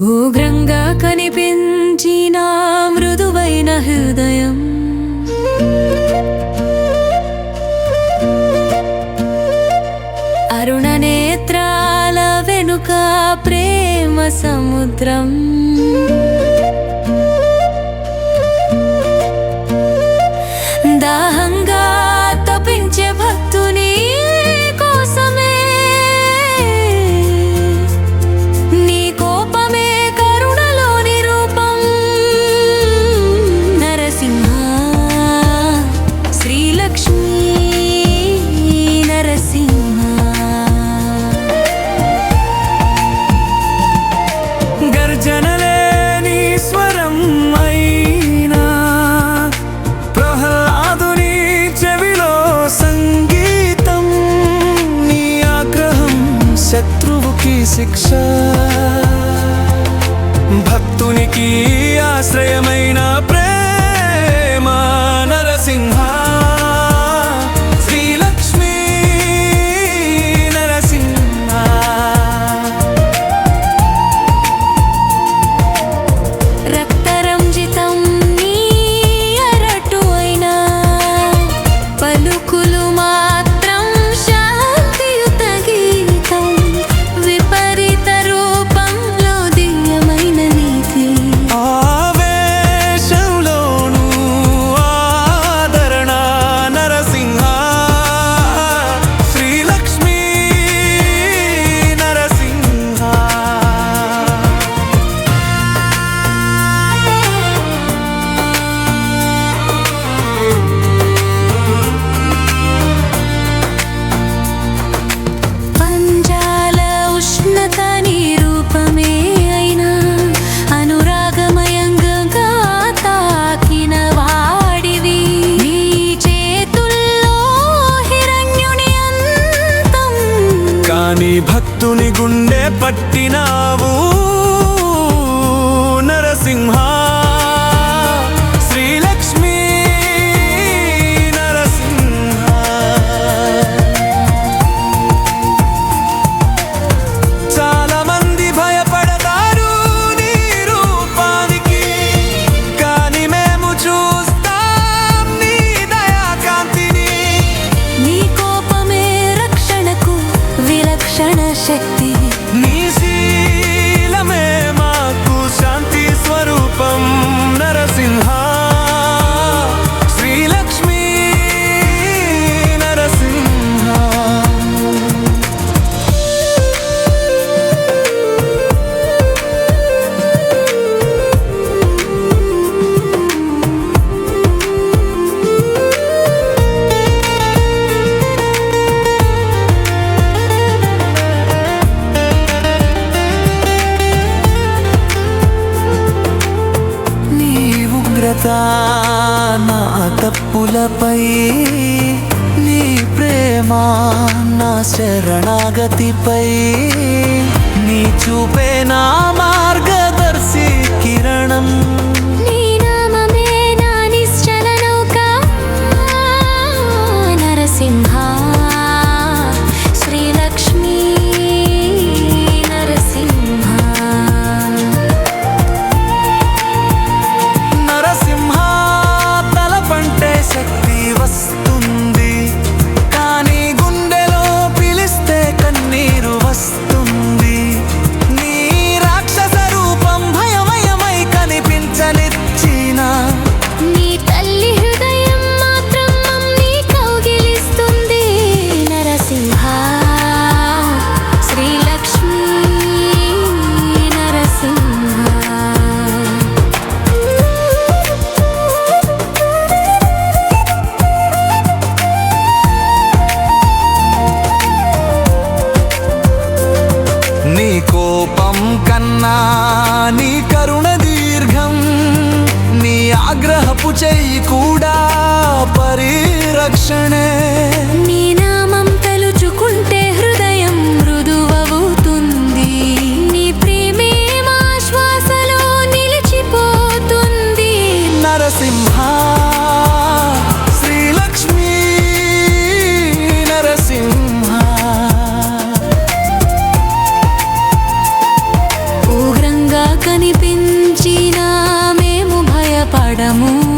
ఉగ్రంగా కనిపించిన మృదువైన హృదయం. అరుణ నేత్రాల వెనుక ప్రేమ సముద్రం. దాహంగా శిక్ష. భక్తునికి ఆశ్రయమైన ప్ర భక్తుని గుండె పట్టినావు. కదా నా తప్పులపై నీ ప్రేమ నా శరణాగతిపై నీ చూపే నా మార చెయ్యి కూడా పరిరక్షణే. నీ నామం తలుచుకుంటే హృదయం మృదువవుతుంది. నీ ప్రేమేమాశ్వాసలో నిలిచిపోతుంది. నరసింహ శ్రీలక్ష్మి నరసింహ. ఉగ్రంగా కనిపించిన మేము భయపడము.